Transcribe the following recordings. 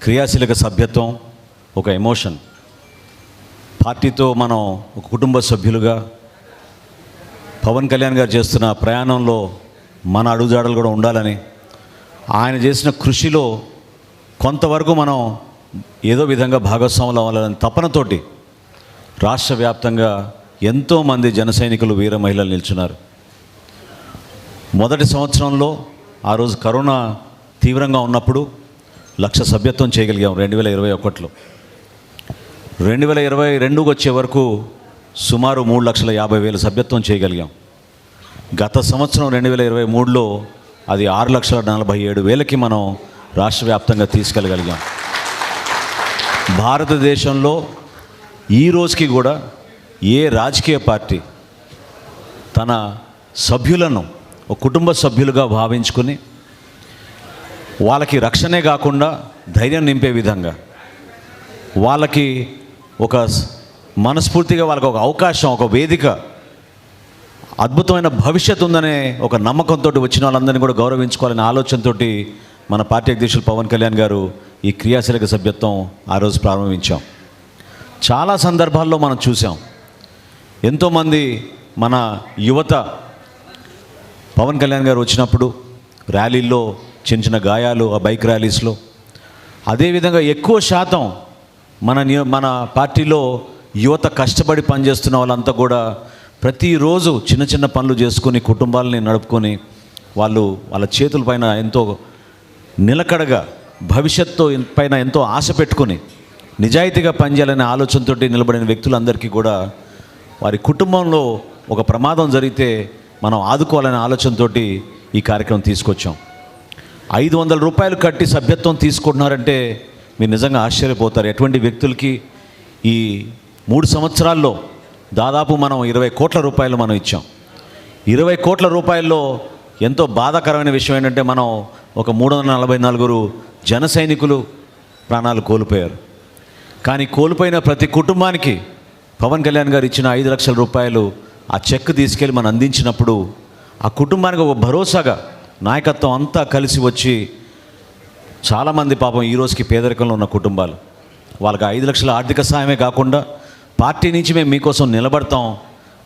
క్రియాశీలక సభ్యత్వం ఒక ఎమోషన్ పార్టీతో మనం ఒక కుటుంబ సభ్యులుగా పవన్ కళ్యాణ్ గారు చేస్తున్న ప్రయాణంలో మన అడుగుజాడలు కూడా ఉండాలని ఆయన చేసిన కృషిలో కొంతవరకు మనం ఏదో విధంగా భాగస్వాములు అవ్వాలని తపనతోటి రాష్ట్ర వ్యాప్తంగా ఎంతోమంది జన సైనికులు వీర మహిళలు నిల్చున్నారు మొదటి సంవత్సరంలో ఆ రోజు కరోనా తీవ్రంగా ఉన్నప్పుడు లక్ష సభ్యత్వం చేయగలిగాం రెండు వేల ఇరవై ఒకటిలో. రెండు వేల ఇరవై రెండుకి వచ్చే వరకు సుమారు మూడు లక్షల యాభై వేల సభ్యత్వం చేయగలిగాం. గత సంవత్సరం రెండు వేల ఇరవై మూడులో అది ఆరు లక్షల నలభై ఏడు వేలకి మనం రాష్ట్ర వ్యాప్తంగా తీసుకెళ్ళగలిగాం. భారతదేశంలో ఈ రోజుకి కూడా ఏ రాజకీయ పార్టీ తన సభ్యులను ఒక కుటుంబ సభ్యులుగా భావించుకుని వాళ్ళకి రక్షణే కాకుండా ధైర్యం నింపే విధంగా. వాళ్ళకి ఒక మనస్ఫూర్తిగా వాళ్ళకి ఒక అవకాశం ఒక వేదిక అద్భుతమైన భవిష్యత్తు ఉందనే ఒక నమ్మకంతో వచ్చిన వాళ్ళందరినీ కూడా గౌరవించుకోవాలనే ఆలోచనతో మన పార్టీ అధ్యక్షులు పవన్ కళ్యాణ్ గారు ఈ క్రియాశీలక సభ్యత్వం ఆ రోజు ప్రారంభించాం. చాలా సందర్భాల్లో మనం చూసాం. ఎంతోమంది మన యువత పవన్ కళ్యాణ్ గారు వచ్చినప్పుడు ర్యాలీల్లో చిన్న చిన్న గాయాలు ఆ బైక్ ర్యాలీస్లో. అదేవిధంగా ఎక్కువ శాతం మన మన పార్టీలో యువత కష్టపడి పనిచేస్తున్న వాళ్ళంతా కూడా ప్రతిరోజు చిన్న చిన్న పనులు చేసుకొని కుటుంబాలని నడుపుకొని వాళ్ళు వాళ్ళ చేతుల పైన ఎంతో నిలకడగా భవిష్యత్తు పైన ఎంతో ఆశ పెట్టుకొని నిజాయితీగా పనిచేయాలనే ఆలోచనతో నిలబడిన వ్యక్తులందరికీ కూడా వారి కుటుంబంలో ఒక ప్రమాదం జరిగితే మనం ఆదుకోవాలనే ఆలోచనతో ఈ కార్యక్రమం తీసుకొచ్చాం. ఐదు వందల రూపాయలు కట్టి సభ్యత్వం తీసుకుంటున్నారంటే మీరు నిజంగా ఆశ్చర్యపోతారు. ఎటువంటి వ్యక్తులకి ఈ మూడు సంవత్సరాల్లో దాదాపు మనం ఇరవై కోట్ల రూపాయలు మనం ఇచ్చాం. ఇరవై కోట్ల రూపాయల్లో ఎంతో బాధాకరమైన విషయం ఏంటంటే మనం ఒక మూడు వందల నలభై నలుగురు జన సైనికులు ప్రాణాలు కోల్పోయారు. కానీ కోల్పోయిన ప్రతి కుటుంబానికి పవన్ కళ్యాణ్ గారు ఇచ్చిన ఐదు లక్షల రూపాయలు ఆ చెక్ తీసుకెళ్ళి మనం అందించినప్పుడు ఆ కుటుంబానికి ఒక భరోసాగా నాయకత్వం అంతా కలిసి వచ్చి చాలామంది పాపం ఈ రోజుకి పేదరికంలో ఉన్న కుటుంబాలు. వాళ్ళకి ఐదు లక్షల ఆర్థిక సాయమే కాకుండా పార్టీ నుంచి మేము మీకోసం నిలబడతాం.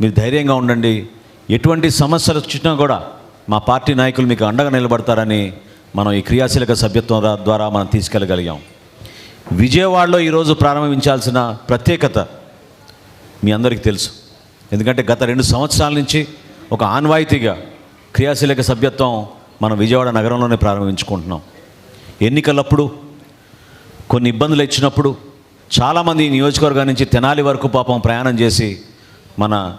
మీరు ధైర్యంగా ఉండండి. ఎటువంటి సమస్యలు వచ్చినా కూడా మా పార్టీ నాయకులు మీకు అండగా నిలబడతారని మనం ఈ క్రియాశీలక సభ్యత్వం ద్వారా మనం తీసుకెళ్ళగలిగాం. విజయవాడలో ఈరోజు ప్రారంభించాల్సిన ప్రత్యేకత మీ అందరికీ తెలుసు. ఎందుకంటే గత రెండు సంవత్సరాల నుంచి ఒక ఆన్వాయితీగా క్రియాశీలక సభ్యత్వం మనం విజయవాడ నగరంలోనే ప్రారంభించుకుంటున్నాం. ఎన్నికలప్పుడు కొన్ని ఇబ్బందులు ఇచ్చినప్పుడు చాలామంది నియోజకవర్గం నుంచి తెనాలి వరకు పాపం ప్రయాణం చేసి మన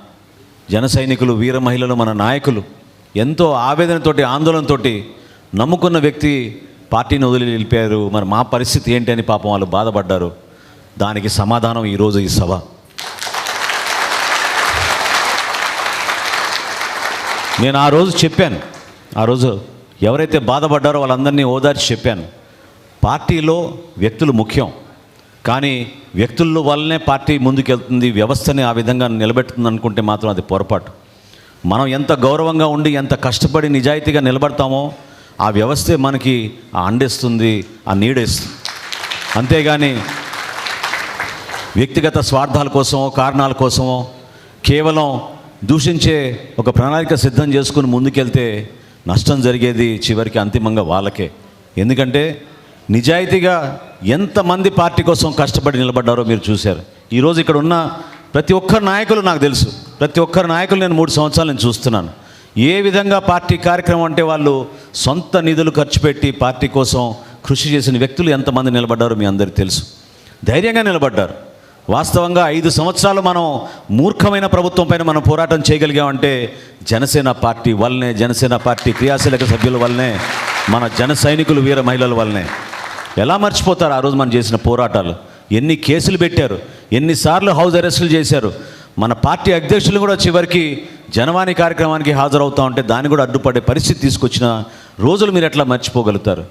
జన సైనికులు వీర మహిళలు మన నాయకులు ఎంతో ఆవేదనతోటి ఆందోళనతోటి నమ్ముకున్న వ్యక్తి పార్టీని వదిలి వెళ్ళిపోయారు మరి మా పరిస్థితి ఏంటి అని పాపం వాళ్ళు బాధపడ్డారు. దానికి సమాధానం ఈరోజు ఈ సభ. నేను ఆ రోజు చెప్పాను. ఆ రోజు ఎవరైతే బాధపడ్డారో వాళ్ళందరినీ ఓదార్చి చెప్పాను. పార్టీలో వ్యక్తులు ముఖ్యం. కానీ వ్యక్తుల వల్లనే పార్టీ ముందుకెళ్తుంది వ్యవస్థని ఆ విధంగా నిలబెడుతుంది అనుకుంటే మాత్రం అది పొరపాటు. మనం ఎంత గౌరవంగా ఉండి ఎంత కష్టపడి నిజాయితీగా నిలబడతామో ఆ వ్యవస్థే మనకి ఆ అండేస్తుంది ఆ నీడేస్తుంది. అంతేగాని వ్యక్తిగత స్వార్థాల కోసమో కారణాల కోసమో కేవలం దూషించే ఒక ప్రణాళిక సిద్ధం చేసుకుని ముందుకెళ్తే నష్టం జరిగేది చివరికి అంతిమంగా వాళ్ళకే. ఎందుకంటే నిజాయితీగా ఎంతమంది పార్టీ కోసం కష్టపడి నిలబడ్డారో మీరు చూశారు. ఈరోజు ఇక్కడ ఉన్న ప్రతి ఒక్కరు నాయకులు నాకు తెలుసు. ప్రతి ఒక్కరు నాయకులు నేను మూడు సంవత్సరాలు నేను చూస్తున్నాను. ఏ విధంగా పార్టీ కార్యక్రమం అంటే వాళ్ళు సొంత నిధులు ఖర్చు పెట్టి పార్టీ కోసం కృషి చేసిన వ్యక్తులు ఎంతమంది నిలబడ్డారో మీ అందరికీ తెలుసు. ధైర్యంగా నిలబడ్డారు. వాస్తవంగా ఐదు సంవత్సరాలు మనం మూర్ఖమైన ప్రభుత్వం పైన మనం పోరాటం చేయగలిగామంటే జనసేన పార్టీ వల్లనే జనసేన పార్టీ క్రియాశీలక సభ్యుల వల్లనే మన జన సైనికులు వీర మహిళల వల్లనే. ఎలా మర్చిపోతారు ఆ రోజు మనం చేసిన పోరాటాలు? ఎన్ని కేసులు పెట్టారు? ఎన్నిసార్లు హౌస్ అరెస్టులు చేశారు? మన పార్టీ అధ్యక్షులు కూడా చివరికి జనవాణి కార్యక్రమానికి హాజరవుతా ఉంటే దాన్ని కూడా అడ్డుపడే పరిస్థితి తీసుకొచ్చిన రోజులు మీరు ఎట్లా మర్చిపోగలుగుతారు?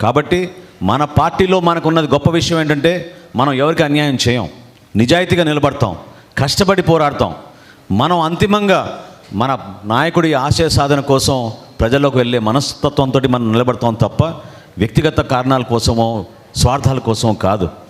కాబట్టి మన పార్టీలో మనకున్నది గొప్ప విషయం ఏంటంటే మనం ఎవరికి అన్యాయం చేయం. నిజాయితీగా నిలబడతాం కష్టపడి పోరాడతాం. మనం అంతిమంగా మన నాయకుడి ఆశయ సాధన కోసం ప్రజల్లోకి వెళ్ళే మనస్తత్వంతో మనం నిలబడతాం తప్ప వ్యక్తిగత కారణాల కోసమో స్వార్థాల కోసం కాదు.